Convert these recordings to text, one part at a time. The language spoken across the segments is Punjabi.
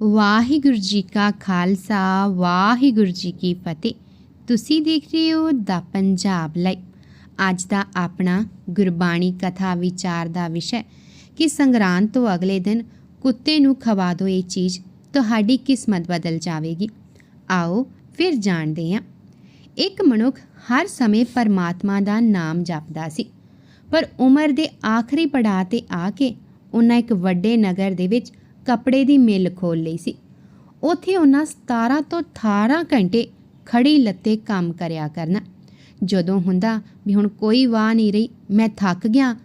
ਵਾਹਿਗੁਰੂ ਜੀ ਕਾ ਖਾਲਸਾ, ਵਾਹਿਗੁਰੂ ਜੀ ਕੀ ਫਤਿਹ। ਤੁਸੀਂ ਦੇਖ ਰਹੇ ਹੋ ਦਾ ਪੰਜਾਬ ਲਾਈਵ। ਅੱਜ ਦਾ ਆਪਣਾ ਗੁਰਬਾਣੀ ਕਥਾ ਵਿਚਾਰ ਦਾ ਵਿਸ਼ਾ ਕਿ ਸੰਗਰਾਂਦ ਤੋਂ ਅਗਲੇ ਦਿਨ ਕੁੱਤੇ ਨੂੰ ਖਵਾ ਦਿਓ ਇਹ ਚੀਜ਼ ਤੁਹਾਡੀ ਕਿਸਮਤ ਬਦਲ ਜਾਵੇਗੀ। ਆਓ ਫਿਰ ਜਾਣਦੇ ਹਾਂ। ਇੱਕ ਮਨੁੱਖ ਹਰ ਸਮੇਂ ਪਰਮਾਤਮਾ ਦਾ ਨਾਮ ਜਪਦਾ ਸੀ, ਪਰ ਉਮਰ ਦੇ ਆਖਰੀ ਪੜਾਅ ਤੇ ਆ ਕੇ ਉਹਨਾਂ ਇੱਕ ਵੱਡੇ ਨਗਰ ਦੇ ਵਿੱਚ ਕੱਪੜੇ ਦੀ ਮਿੱਲ ਖੋਲ ਲਈ ਸੀ। ਉੱਥੇ ਉਹਨਾਂ 17 ਤੋਂ 18 ਘੰਟੇ ਖੜੀ ਲੱਤੇ ਕੰਮ ਕਰਿਆ ਕਰਨਾ। ਜਦੋਂ ਹੁੰਦਾ ਵੀ ਹੁਣ ਕੋਈ ਵਾਹ ਨਹੀਂ ਰਹੀ, ਮੈਂ ਥੱਕ ਗਿਆ,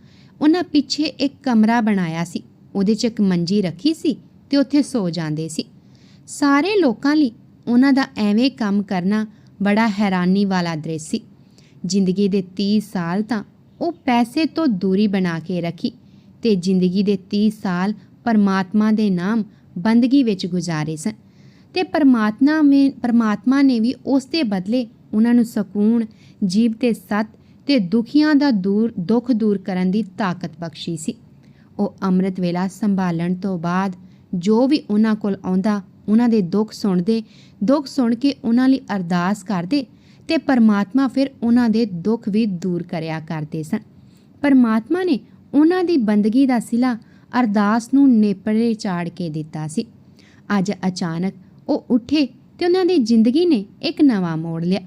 ਉਹਨਾਂ ਪਿੱਛੇ ਇੱਕ ਕਮਰਾ ਬਣਾਇਆ ਸੀ। ਉਹਦੇ 'ਚ ਇੱਕ ਮੰਜੀ ਰੱਖੀ ਸੀ ਤੇ ਉੱਥੇ ਸੋ ਜਾਂਦੇ ਸੀ। ਸਾਰੇ ਲੋਕਾਂ ਲਈ ਉਹਨਾਂ ਦਾ ਐਵੇਂ ਕੰਮ ਕਰਨਾ ਬੜਾ ਹੈਰਾਨੀ ਵਾਲਾ ਦ੍ਰਿਸ਼ ਸੀ। ਜ਼ਿੰਦਗੀ ਦੇ 30 ਸਾਲ ਤਾਂ ਉਹ ਪੈਸੇ ਤੋਂ ਦੂਰੀ ਬਣਾ ਕੇ ਰੱਖੀ ਤੇ ਜ਼ਿੰਦਗੀ ਦੇ 30 ਸਾਲ ਪਰਮਾਤਮਾ ਦੇ ਨਾਮ ਬੰਦਗੀ ਵਿੱਚ ਗੁਜ਼ਾਰੇ ਸਨ। ਤੇ ਪਰਮਾਤਮਾ ਮੇ, ਪਰਮਾਤਮਾ ਨੇ ਵੀ ਉਸ ਦੇ ਬਦਲੇ ਉਹਨਾਂ ਨੂੰ ਸਕੂਨ, ਜੀਵ ਤੇ ਸਤ ਤੇ ਦੁਖੀਆਂ ਦਾ ਦੂਰ, ਦੁੱਖ ਦੂਰ ਕਰਨ ਦੀ ਤਾਕਤ ਬਖਸ਼ੀ ਸੀ। ਉਹ ਅੰਮ੍ਰਿਤ ਵੇਲਾ ਸੰਭਾਲਣ ਤੋਂ ਬਾਅਦ ਜੋ ਵੀ ਉਹਨਾਂ ਕੋਲ ਆਉਂਦਾ, ਉਹਨਾਂ ਦੇ ਦੁੱਖ ਸੁਣਦੇ, ਦੁੱਖ ਸੁਣ ਕੇ ਉਹਨਾਂ ਲਈ ਅਰਦਾਸ ਕਰਦੇ ਤੇ ਪਰਮਾਤਮਾ ਫਿਰ ਉਹਨਾਂ ਦੇ ਦੁੱਖ ਵੀ ਦੂਰ ਕਰਿਆ ਕਰਦੇ ਸਨ। ਪਰਮਾਤਮਾ ਨੇ ਉਹਨਾਂ ਦੀ ਬੰਦਗੀ ਦਾ ਸਿਲਾ ਅਰਦਾਸ ਨੂੰ ਨੇਪਰੇ ਚਾੜ ਕੇ ਦਿੱਤਾ ਸੀ। ਅੱਜ ਅਚਾਨਕ ਉਹ ਉੱਠੇ ਤੇ ਉਹਨਾਂ ਦੀ ਜ਼ਿੰਦਗੀ ਨੇ ਇੱਕ ਨਵਾਂ ਮੋੜ ਲਿਆ।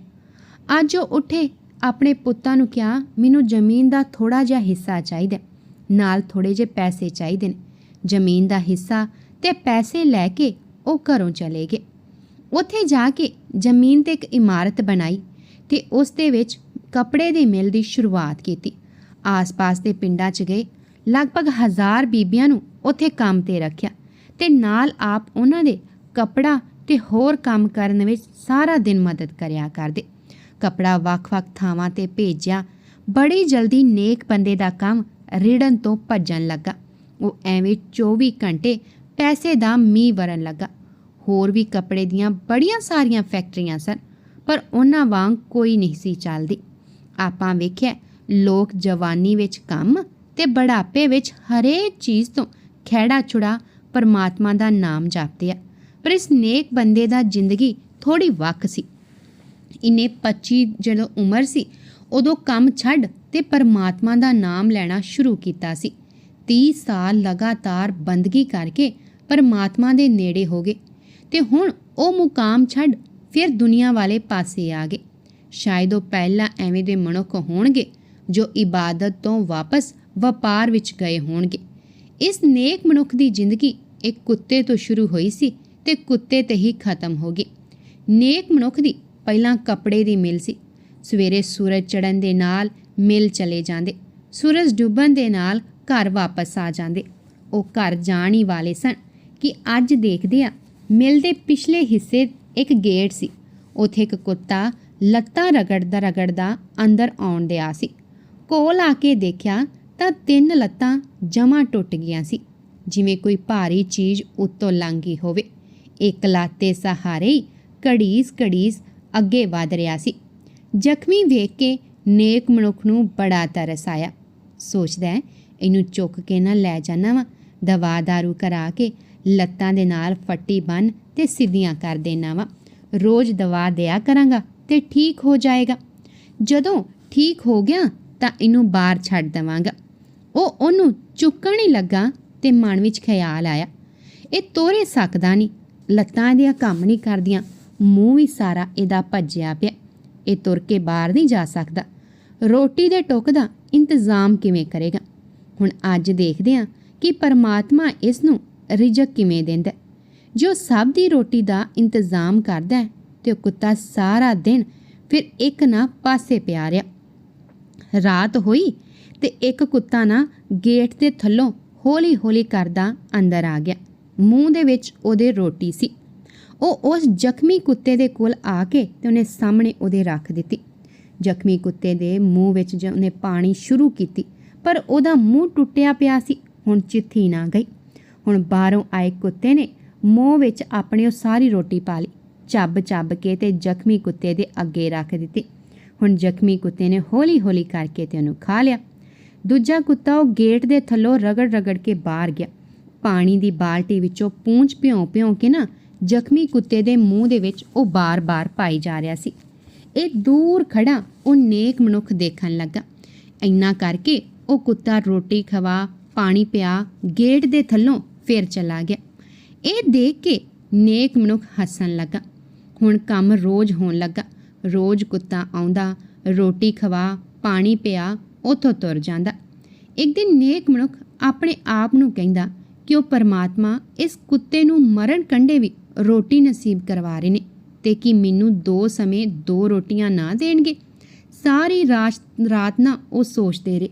ਅੱਜ ਉਹ ਉੱਠੇ, ਆਪਣੇ ਪੁੱਤਾਂ ਨੂੰ ਕਿਹਾ, ਮੈਨੂੰ ਜ਼ਮੀਨ ਦਾ ਥੋੜਾ ਜਿਹਾ ਹਿੱਸਾ ਚਾਹੀਦਾ ਨਾਲ ਥੋੜੇ ਜਿਹੇ ਪੈਸੇ ਚਾਹੀਦੇ ਨੇ। ਜ਼ਮੀਨ ਦਾ ਹਿੱਸਾ ਤੇ ਪੈਸੇ ਲੈ ਕੇ ਉਹ ਘਰੋਂ ਚਲੇ ਗਏ। ਉੱਥੇ ਜਾ ਕੇ ਜ਼ਮੀਨ ਤੇ ਇੱਕ ਇਮਾਰਤ ਬਣਾਈ ਤੇ ਉਸ ਦੇ ਵਿੱਚ ਕੱਪੜੇ ਦੀ ਮਿਲ ਦੀ ਸ਼ੁਰੂਆਤ ਕੀਤੀ। ਆਸ-ਪਾਸ ਦੇ ਪਿੰਡਾਂ 'ਚ ਗਏ। ਲਗਭਗ ਹਜ਼ਾਰ ਬੀਬੀਆਂ ਨੂੰ ਉੱਥੇ ਕੰਮ ਤੇ ਰੱਖਿਆ ਤੇ ਨਾਲ ਆਪ ਉਹਨਾਂ ਦੇ ਕੱਪੜਾ ਤੇ ਹੋਰ ਕੰਮ ਕਰਨ ਵਿੱਚ ਸਾਰਾ ਦਿਨ ਮਦਦ ਕਰਿਆ ਕਰਦੇ। ਕਪੜਾ ਵੱਖ-ਵੱਖ ਥਾਵਾਂ ਤੇ ਭੇਜਿਆ। ਬੜੀ ਜਲਦੀ ਨੇਕ ਬੰਦੇ ਦਾ ਕੰਮ ਰਿੜਨ ਤੋਂ ਭੱਜਣ ਲੱਗਾ। ਉਹ ਐਵੇਂ 24 ਘੰਟੇ ਪੈਸੇ ਦਾ ਮੀਂਹ ਵਰਨ ਲੱਗਾ। ਹੋਰ ਵੀ ਕੱਪੜੇ ਦੀਆਂ ਬੜੀਆਂ ਸਾਰੀਆਂ ਫੈਕਟਰੀਆਂ ਸਨ, ਪਰ ਉਹਨਾਂ ਵਾਂਗ ਕੋਈ ਨਹੀਂ ਸੀ ਚੱਲਦੀ। ਆਪਾਂ ਵੇਖਿਆ, ਲੋਕ ਜਵਾਨੀ ਵਿੱਚ ਕੰਮ ਤੇ ਬੜਾਪੇ ਵਿੱਚ ਹਰੇਕ ਚੀਜ਼ ਤੋਂ ਖਹਿੜਾ ਛੁੜਾ ਪਰਮਾਤਮਾ ਦਾ ਨਾਮ ਜਪਦੇ ਆ। ਪਰ ਇਸ ਨੇਕ ਬੰਦੇ ਦਾ ਜ਼ਿੰਦਗੀ ਥੋੜੀ ਵੱਖ ਸੀ। ਇਹਨੇ 25 ਜਦੋਂ ਉਮਰ ਸੀ, ਉਦੋਂ ਕੰਮ ਛੱਡ ਤੇ ਪਰਮਾਤਮਾ ਦਾ ਨਾਮ ਲੈਣਾ ਸ਼ੁਰੂ ਕੀਤਾ ਸੀ। 30 ਸਾਲ ਲਗਾਤਾਰ ਬੰਦਗੀ ਕਰਕੇ ਪਰਮਾਤਮਾ ਦੇ ਨੇੜੇ ਹੋ ਗਏ ਤੇ ਹੁਣ ਉਹ ਮੁਕਾਮ ਛੱਡ ਫਿਰ ਦੁਨੀਆ ਵਾਲੇ ਪਾਸੇ ਆ ਗਏ। ਸ਼ਾਇਦ ਉਹ ਪਹਿਲਾਂ ਐਵੇਂ ਦੇ ਮਨੁੱਖ ਹੋਣਗੇ ਜੋ ਇਬਾਦਤ ਤੋਂ ਵਾਪਸ ਵਪਾਰ ਵਿੱਚ ਗਏ ਹੋਣਗੇ। ਇਸ ਨੇਕ ਮਨੁੱਖ ਦੀ ਜ਼ਿੰਦਗੀ ਇੱਕ ਕੁੱਤੇ ਤੋਂ ਸ਼ੁਰੂ ਹੋਈ ਸੀ ਤੇ ਕੁੱਤੇ ਤੇ ਹੀ ਖਤਮ ਹੋ ਗਈ। ਨੇਕ ਮਨੁੱਖ ਦੀ ਪਹਿਲਾਂ ਕੱਪੜੇ ਦੀ ਮਿਲ ਸੀ। ਸਵੇਰੇ ਸੂਰਜ ਚੜ੍ਹਨ ਦੇ ਨਾਲ ਮਿਲ ਚਲੇ ਜਾਂਦੇ। ਸੂਰਜ ਡੁੱਬਣ ਦੇ ਨਾਲ ਘਰ ਵਾਪਸ ਆ ਜਾਂਦੇ। ਉਹ ਘਰ ਜਾਣ ਹੀ ਵਾਲੇ ਸਨ ਕਿ ਅੱਜ ਦੇਖਦੇ ਆ ਮਿਲ ਦੇ ਪਿਛਲੇ ਹਿੱਸੇ ਇੱਕ ਗੇਟ ਸੀ। ਉਥੇ ਇੱਕ ਕੁੱਤਾ ਲੱਤਾਂ ਰਗੜਦਾ ਰਗੜਦਾ ਅੰਦਰ ਆਉਣ ਦਿਆ ਸੀ। ਕੋਲ ਆ ਕੇ ਦੇਖਿਆ ਤਾਂ ਤਿੰਨ ਲੱਤਾਂ ਜਮਾ ਟੁੱਟ ਗਈਆਂ ਸੀ। ਜਿਵੇਂ ਕੋਈ ਭਾਰੀ ਚੀਜ਼ ਉੱਤੋਂ ਲੰਘ ਹੋਵੇ। ਇੱਕ ਲਾਤੇ ਸਹਾਰੇ ਹੀ ਘੜੀਸ ਘੜੀਸ ਅੱਗੇ ਵਧ ਰਿਹਾ ਸੀ। ਜ਼ਖਮੀ ਵੇਖ ਕੇ ਨੇਕ ਮਨੁੱਖ ਨੂੰ ਬੜਾ ਤਰਸ ਆਇਆ। ਸੋਚਦਾ ਹੈ, ਇਹਨੂੰ ਚੁੱਕ ਕੇ ਨਾ ਲੈ ਜਾਣਾ ਵਾ। ਦਵਾ ਦਾਰੂ ਕਰਾ ਕੇ ਲੱਤਾਂ ਦੇ ਨਾਲ ਫੱਟੀ ਬੰਨ ਤੇ ਸਿੱਧੀਆਂ ਕਰ ਦੇਣਾ ਵਾ। ਰੋਜ਼ ਦਵਾ ਦਿਆ ਕਰਾਂਗਾ ਤੇ ਠੀਕ ਹੋ ਜਾਏਗਾ। ਜਦੋਂ ਠੀਕ ਹੋ ਗਿਆ ਤਾਂ ਇਹਨੂੰ ਬਾਹਰ ਛੱਡ ਦੇਵਾਂਗਾ। ਉਹ ਉਹਨੂੰ ਚੁੱਕਣ ਹੀ ਲੱਗਾ ਤੇ ਮਨ ਵਿੱਚ ਖਿਆਲ ਆਇਆ। ਇਹ ਤੋਰੇ ਸਕਦਾ ਨਹੀਂ, ਲੱਤਾਂ ਇਹਦੀਆਂ ਕੰਮ ਨਹੀਂ ਕਰਦੀਆਂ, ਮੂੰਹ ਵੀ ਸਾਰਾ ਇਹਦਾ ਭੱਜਿਆ ਪਿਆ। ਇਹ ਤੁਰ ਕੇ ਬਾਹਰ ਨਹੀਂ ਜਾ ਸਕਦਾ। ਰੋਟੀ ਦੇ ਟੁੱਕ ਦਾ ਇੰਤਜ਼ਾਮ ਕਿਵੇਂ ਕਰੇਗਾ? ਹੁਣ ਅੱਜ ਦੇਖਦੇ ਹਾਂ ਕਿ ਪਰਮਾਤਮਾ ਇਸ ਨੂੰ ਰਿਜਕ ਕਿਵੇਂ ਦਿੰਦਾ ਜੋ ਸਭ ਦੀ ਰੋਟੀ ਦਾ ਇੰਤਜ਼ਾਮ ਕਰਦਾ ਹੈ ਤੇ ਉਹ ਕੁੱਤਾ ਸਾਰਾ ਦਿਨ ਫਿਰ ਇੱਕ ਨਾ ਪਾਸੇ ਪਿਆ ਰਿਹਾ। ਰਾਤ ਹੋਈ ਤੇ ਇੱਕ ਕੁੱਤਾ ਨਾ ਗੇਟ ਦੇ ਥੱਲੋਂ ਹੌਲੀ-ਹੌਲੀ ਕਰਦਾ ਅੰਦਰ ਆ ਗਿਆ। ਮੂੰਹ ਦੇ ਵਿੱਚ ਉਹਦੇ ਰੋਟੀ ਸੀ। ਉਹ ਉਸ ਜ਼ਖਮੀ ਕੁੱਤੇ ਦੇ ਕੋਲ ਆ ਕੇ ਤੇ ਉਹਨੇ ਸਾਹਮਣੇ ਉਹਦੇ ਰੱਖ ਦਿੱਤੀ। ਜ਼ਖਮੀ ਕੁੱਤੇ ਦੇ ਮੂੰਹ ਵਿੱਚ ਜ- ਉਹਨੇ ਪਾਣੀ ਸ਼ੁਰੂ ਕੀਤੀ, ਪਰ ਉਹਦਾ ਮੂੰਹ ਟੁੱਟਿਆ ਪਿਆ ਸੀ। ਹੁਣ ਚਿੱਥੀ ਨਾ ਗਈ। ਹੁਣ ਬਾਹਰੋਂ ਆਏ ਕੁੱਤੇ ਨੇ ਮੂੰਹ ਵਿੱਚ ਆਪਣੇ ਉਹ ਸਾਰੀ ਰੋਟੀ ਪਾ ਲਈ। ਚੱਬ ਚੱਬ ਕੇ ਤੇ ਜ਼ਖਮੀ ਕੁੱਤੇ ਦੇ ਅੱਗੇ ਰੱਖ ਦਿੱਤੀ। ਹੁਣ ਜ਼ਖਮੀ ਕੁੱਤੇ ਨੇ ਹੌਲੀ-ਹੌਲੀ ਕਰਕੇ ਤੇ ਉਹਨੂੰ ਖਾ ਲਿਆ। ਦੂਜਾ ਕੁੱਤਾ ਉਹ ਗੇਟ ਦੇ ਥੱਲੋਂ ਰਗੜ ਰਗੜ ਕੇ ਬਾਹਰ ਗਿਆ। ਪਾਣੀ ਦੀ ਬਾਲਟੀ ਵਿੱਚੋਂ ਪੂੰਝ ਭਿਉਂ ਭਿਉਂ ਕੇ ਨਾ ਜ਼ਖਮੀ ਕੁੱਤੇ ਦੇ ਮੂੰਹ ਦੇ ਵਿੱਚ ਉਹ ਬਾਰ-ਬਾਰ ਪਾਈ ਜਾ ਰਿਹਾ ਸੀ। ਇਹ ਦੂਰ ਖੜਾ ਉਹ ਨੇਕ ਮਨੁੱਖ ਦੇਖਣ ਲੱਗਾ। ਇੰਨਾ ਕਰਕੇ ਉਹ ਕੁੱਤਾ ਰੋਟੀ ਖਵਾ, ਪਾਣੀ ਪਿਆ, ਗੇਟ ਦੇ ਥੱਲੋਂ ਫੇਰ ਚਲਾ ਗਿਆ। ਇਹ ਦੇਖ ਕੇ ਨੇਕ ਮਨੁੱਖ ਹੱਸਣ ਲੱਗਾ। ਹੁਣ ਕੰਮ ਰੋਜ਼ ਹੋਣ ਲੱਗਾ। ਰੋਜ਼ ਕੁੱਤਾ ਆਉਂਦਾ, ਰੋਟੀ ਖਵਾ, ਪਾਣੀ ਪਿਆ, ਉਥੋਂ ਤੁਰ ਜਾਂਦਾ। ਇੱਕ ਦਿਨ ਨੇਕ ਮਨੁੱਖ ਆਪਣੇ ਆਪ ਨੂੰ ਕਹਿੰਦਾ ਕਿ ਉਹ ਪਰਮਾਤਮਾ ਇਸ ਕੁੱਤੇ ਨੂੰ ਮਰਨ ਕੰਢੇ ਵੀ ਰੋਟੀ ਨਸੀਬ ਕਰਵਾ ਰਹੇ ਨੇ ਤੇ ਕਿ ਮੈਨੂੰ ਦੋ ਸਮੇਂ ਦੋ ਰੋਟੀਆਂ ਨਾ ਦੇਣਗੇ। ਸਾਰੀ ਰਾਤ ਰਾਤ ਨਾ ਉਹ ਸੋਚਦੇ ਰਹੇ।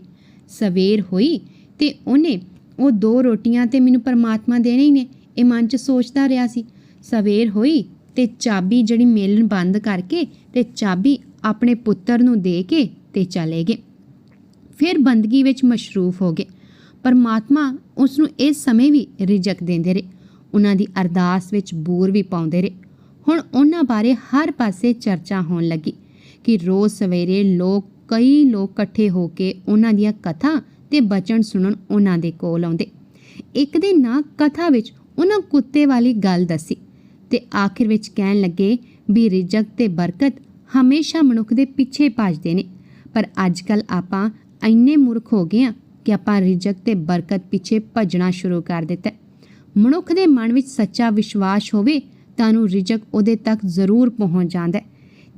ਸਵੇਰ ਹੋਈ ਤੇ ਉਹਨੇ ਉਹ ਦੋ ਰੋਟੀਆਂ ਤੇ ਮੈਨੂੰ ਪਰਮਾਤਮਾ ਦੇਣੇ ਹੀ ਨੇ, ਇਹ ਮਨ 'ਚ ਸੋਚਦਾ ਰਿਹਾ ਸੀ। ਸਵੇਰ ਹੋਈ ਤੇ ਚਾਬੀ ਜਿਹੜੀ ਮੇਲਣ ਬੰਦ ਕਰਕੇ ਤੇ ਚਾਬੀ ਆਪਣੇ ਪੁੱਤਰ ਨੂੰ ਦੇ ਕੇ ਤੇ ਚਲੇ ਗਏ। ਫਿਰ ਬੰਦਗੀ ਵਿੱਚ ਮਸ਼ਰੂਫ ਹੋ ਗਏ। ਪਰਮਾਤਮਾ ਉਸ ਨੂੰ ਇਸ ਸਮੇਂ ਵੀ ਰਿਜਕ ਦਿੰਦੇ ਰਹੇ। ਉਹਨਾਂ ਦੀ ਅਰਦਾਸ ਵਿੱਚ ਬੂਰ ਵੀ ਪਾਉਂਦੇ ਰਹੇ। ਹੁਣ ਉਹਨਾਂ ਬਾਰੇ ਹਰ ਪਾਸੇ ਚਰਚਾ ਹੋਣ ਲੱਗੀ ਕਿ ਰੋਜ਼ ਸਵੇਰੇ ਲੋਕ, ਕਈ ਲੋਕ ਇਕੱਠੇ ਹੋ ਕੇ ਉਹਨਾਂ ਦੀਆਂ ਕਥਾ ਤੇ ਬਚਨ ਸੁਣਨ ਉਹਨਾਂ ਦੇ ਕੋਲ ਆਉਂਦੇ। ਇੱਕ ਦਿਨ ਨਾ ਕਥਾ ਵਿੱਚ ਉਹਨਾਂ ਕੁੱਤੇ ਵਾਲੀ ਗੱਲ ਦੱਸੀ। ਤੇ ਆਖਿਰ ਵਿੱਚ ਕਹਿਣ ਲੱਗੇ ਵੀ ਰਿਜਕ ਤੇ ਬਰਕਤ ਹਮੇਸ਼ਾ ਮਨੁੱਖ ਦੇ ਪਿੱਛੇ ਭੱਜਦੇ ਨੇ। ਪਰ ਅੱਜ ਅੱਜਕੱਲ ਆਪਾਂ ਇੰਨੇ ਮੂਰਖ ਹੋ ਗਏ ਆ ਕਿ ਆਪਾਂ ਰਿਜਕ ਤੇ ਬਰਕਤ ਪਿੱਛੇ ਭੱਜਣਾ ਸ਼ੁਰੂ ਕਰ ਦਿੱਤਾ ਮਨੁੱਖ ਦੇ ਮਨ ਵਿੱਚ ਸੱਚਾ ਵਿਸ਼ਵਾਸ ਹੋਵੇ ਤਾਂ ਨੂੰ ਰਿਜਕ ਉਹਦੇ ਤੱਕ ਜ਼ਰੂਰ ਪਹੁੰਚ ਜਾਂਦਾ ਹੈ।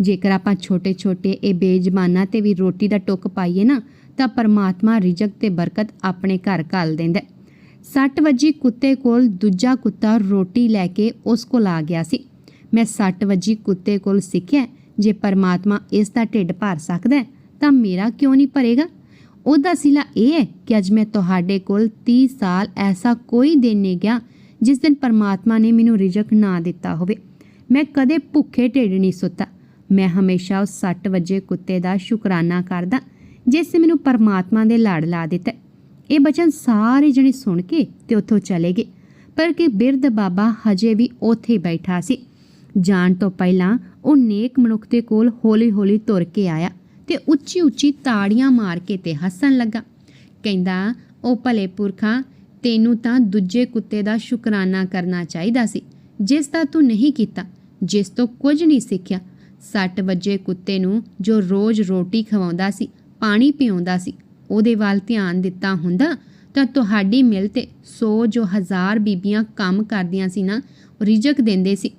ਜੇਕਰ ਆਪਾਂ ਛੋਟੇ-ਛੋਟੇ ਇਹ ਬੇਜ਼ਬਾਨਾਂ ਤੇ ਵੀ ਰੋਟੀ ਦਾ ਟੁੱਕ ਪਾਈਏ ਨਾ, ਤਾਂ ਪਰਮਾਤਮਾ ਰਿਜਕ ਤੇ ਬਰਕਤ ਆਪਣੇ ਘਰ ਘਾਲ ਦਿੰਦਾ ਹੈ। ਸੱਟ ਵੱਜੀ ਕੁੱਤੇ ਕੋਲ ਦੂਜਾ ਕੁੱਤਾ ਰੋਟੀ ਲੈ ਕੇ ਉਸ ਕੋਲ ਆ ਗਿਆ ਸੀ। ਮੈਂ ਸੱਟ ਵੱਜੀ ਕੁੱਤੇ ਕੋਲ ਸਿੱਖਿਆ ਜੇ ਪਰਮਾਤਮਾ ਇਸ ਦਾ ਢਿੱਡ ਭਰ ਸਕਦਾ ਹੈ, ਤਾਂ ਮੇਰਾ ਕਿਉਂ ਨਹੀਂ ਭਰੇਗਾ? ਉਹਦਾ ਸਿਲਾ ਇਹ ਹੈ ਕਿ ਅੱਜ ਮੈਂ ਤੁਹਾਡੇ ਕੋਲ 30 ਸਾਲ ਐਸਾ ਕੋਈ ਦਿਨ ਨਹੀਂ ਗਿਆ ਜਿਸ ਦਿਨ ਪਰਮਾਤਮਾ ਨੇ ਮੈਨੂੰ ਰਿਜਕ ਨਾ ਦਿੱਤਾ ਹੋਵੇ। ਮੈਂ ਕਦੇ ਭੁੱਖੇ ਢਿੱਡ ਨਹੀਂ ਸੁੱਤਾ। ਮੈਂ ਹਮੇਸ਼ਾ ਉਸ 60 ਵਜੇ ਕੁੱਤੇ ਦਾ ਸ਼ੁਕਰਾਨਾ ਕਰਦਾ ਜਿਸ ਨੇ ਮੈਨੂੰ ਪਰਮਾਤਮਾ ਦੇ ਲੜ ਲਾ ਦਿੱਤਾ ਇਹ ਬਚਨ ਸਾਰੇ ਜਣੇ ਸੁਣ ਕੇ ਤੇ ਉੱਥੋਂ ਚਲੇ ਗਏ। ਪਰ ਕਿ ਬਿਰਧ ਬਾਬਾ ਹਜੇ ਵੀ ਉੱਥੇ ਬੈਠਾ ਸੀ। ਜਾਣ ਤੋਂ ਪਹਿਲਾਂ ਉਹ ਨੇਕ ਮਨੁੱਖ ਦੇ ਕੋਲ ਹੌਲੀ-ਹੌਲੀ ਤੁਰ ਕੇ ਆਇਆ ਤੇ ਉੱਚੀ-ਉੱਚੀ ਤਾੜੀਆਂ ਮਾਰ ਕੇ ਤੇ ਹੱਸਣ ਲੱਗਾ। ਕਹਿੰਦਾ ਉਹ ਭਲੇ ਪੁਰਖਾ, ਤੈਨੂੰ ਤਾਂ ਦੂਜੇ ਕੁੱਤੇ ਦਾ ਸ਼ੁਕਰਾਨਾ ਕਰਨਾ ਚਾਹੀਦਾ ਸੀ। ਜਿਸ ਦਾ ਤੂੰ ਨਹੀਂ ਕੀਤਾ, ਜਿਸ ਤੋਂ ਕੁਝ ਨਹੀਂ ਸਿੱਖਿਆ। 60 ਵਜੇ ਕੁੱਤੇ ਨੂੰ ਜੋ ਰੋਜ਼ ਰੋਟੀ ਖਵਾਉਂਦਾ ਸੀ, ਪਾਣੀ ਪਿਉਂਦਾ ਸੀ। ਉਹਦੇ ਵੱਲ ਧਿਆਨ ਦਿੱਤਾ ਹੁੰਦਾ, ਤਾਂ ਤੁਹਾਡੀ ਮਿਲ ਤੇ 100 ਜੋ ਹਜ਼ਾਰ ਬੀਬੀਆਂ ਕੰਮ ਕਰਦੀਆਂ ਸੀ ਨਾ ਰਿਜਕ ਦਿੰਦੇ ਸੀ।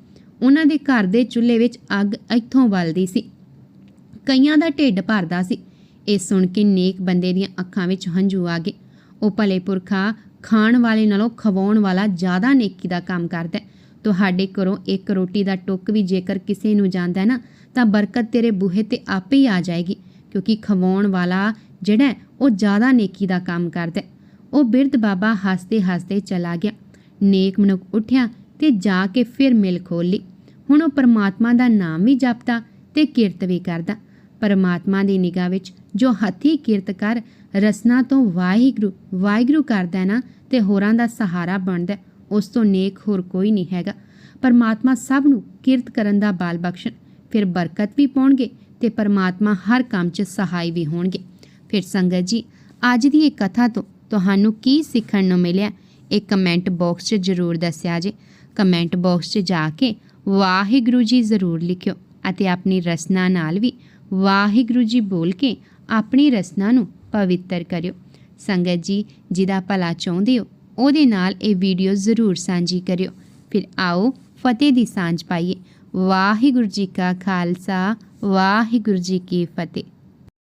ਉਹਨਾਂ ਦੇ ਘਰ ਦੇ ਚੁੱਲ੍ਹੇ ਵਿੱਚ ਅੱਗ ਇੱਥੋਂ ਬਲਦੀ ਸੀ। ਕਈਆਂ ਦਾ ਢਿੱਡ ਭਰਦਾ ਸੀ। ਇਹ ਸੁਣ ਕੇ ਨੇਕ ਬੰਦੇ ਦੀਆਂ ਅੱਖਾਂ ਵਿੱਚ ਹੰਝੂ ਆ ਗਏ। ਉਹ ਭਲੇ ਪੁਰਖਾ, ਖਾਣ ਵਾਲੇ ਨਾਲੋਂ ਖਵਾਉਣ ਵਾਲਾ ਜ਼ਿਆਦਾ ਨੇਕੀ ਦਾ ਕੰਮ ਕਰਦਾ ਤੁਹਾਡੇ ਘਰੋਂ ਇੱਕ ਰੋਟੀ ਦਾ ਟੁੱਕ ਵੀ ਜੇਕਰ ਕਿਸੇ ਨੂੰ ਜਾਂਦਾ ਨਾ, ਤਾਂ ਬਰਕਤ ਤੇਰੇ ਬੂਹੇ ਤੇ ਆਪੇ ਹੀ ਆ ਜਾਏਗੀ, ਕਿਉਂਕਿ ਖਵਾਉਣ ਵਾਲਾ ਜਿਹੜਾ ਉਹ ਜ਼ਿਆਦਾ ਨੇਕੀ ਦਾ ਕੰਮ ਕਰਦਾ ਉਹ ਬਿਰਧ ਬਾਬਾ ਹੱਸਦੇ ਹੱਸਦੇ ਚਲਾ ਗਿਆ। ਨੇਕ ਮਨੁੱਖ ਉੱਠਿਆ ਤੇ ਜਾ ਕੇ ਫਿਰ ਮਿਲ ਖੋਲ ਲਈ। ਹੁਣ ਉਹ ਪਰਮਾਤਮਾ ਦਾ ਨਾਮ ਵੀ ਜਪਦਾ ਤੇ ਕਿਰਤ ਵੀ ਕਰਦਾ। ਪਰਮਾਤਮਾ ਦੀ ਨਿਗਾਹ ਵਿੱਚ ਜੋ ਹੱਥੀ ਕਿਰਤ ਕਰ, ਰਸਨਾ ਤੋਂ ਵਾਹਿਗੁਰੂ ਵਾਹਿਗੁਰੂ ਕਰਦਾ ਨਾ ਤੇ ਹੋਰਾਂ ਦਾ ਸਹਾਰਾ ਬਣਦਾ ਉਸ ਤੋਂ ਨੇਕ ਹੋਰ ਕੋਈ ਨਹੀਂ ਹੈਗਾ। ਪਰਮਾਤਮਾ ਸਭ ਨੂੰ ਕਿਰਤ ਕਰਨ ਦਾ ਬਾਲ ਬਖਸ਼ਣ। ਫਿਰ ਬਰਕਤ ਵੀ ਪਾਉਣਗੇ ਤੇ ਪਰਮਾਤਮਾ ਹਰ ਕੰਮ 'ਚ ਸਹਾਈ ਵੀ ਹੋਣਗੇ। ਫਿਰ ਸੰਗਤ ਜੀ, ਅੱਜ ਦੀ ਇਹ ਕਥਾ ਤੋਂ ਤੁਹਾਨੂੰ ਕੀ ਸਿੱਖਣ ਨੂੰ ਮਿਲਿਆ? ਇਹ ਕਮੈਂਟ ਬਾਕਸ 'ਚ ਜ਼ਰੂਰ ਦੱਸਿਆ ਜੇ। ਕਮੈਂਟ ਬਾਕਸ 'ਚ ਜਾ ਕੇ ਵਾਹਿਗੁਰੂ ਜੀ ਜ਼ਰੂਰ ਲਿਖਿਓ ਅਤੇ ਆਪਣੀ ਰਸਨਾ ਨਾਲ ਵੀ ਵਾਹਿਗੁਰੂ ਜੀ ਬੋਲ ਕੇ ਆਪਣੀ ਰਸਨਾ ਨੂੰ ਪਵਿੱਤਰ ਕਰਿਓ। ਸੰਗਤ ਜੀ, ਜਿਹਦਾ ਭਲਾ ਚਾਹੁੰਦੇ ਹੋ, ਉਹਦੇ ਨਾਲ ਇਹ ਵੀਡੀਓ ਜ਼ਰੂਰ ਸਾਂਝੀ ਕਰਿਓ। ਫਿਰ ਆਓ ਫਤਿਹ ਦੀ ਸਾਂਝ ਪਾਈਏ। ਵਾਹਿਗੁਰੂ ਜੀ ਕਾ ਖਾਲਸਾ, ਵਾਹਿਗੁਰੂ ਜੀ ਕੀ ਫਤਿਹ।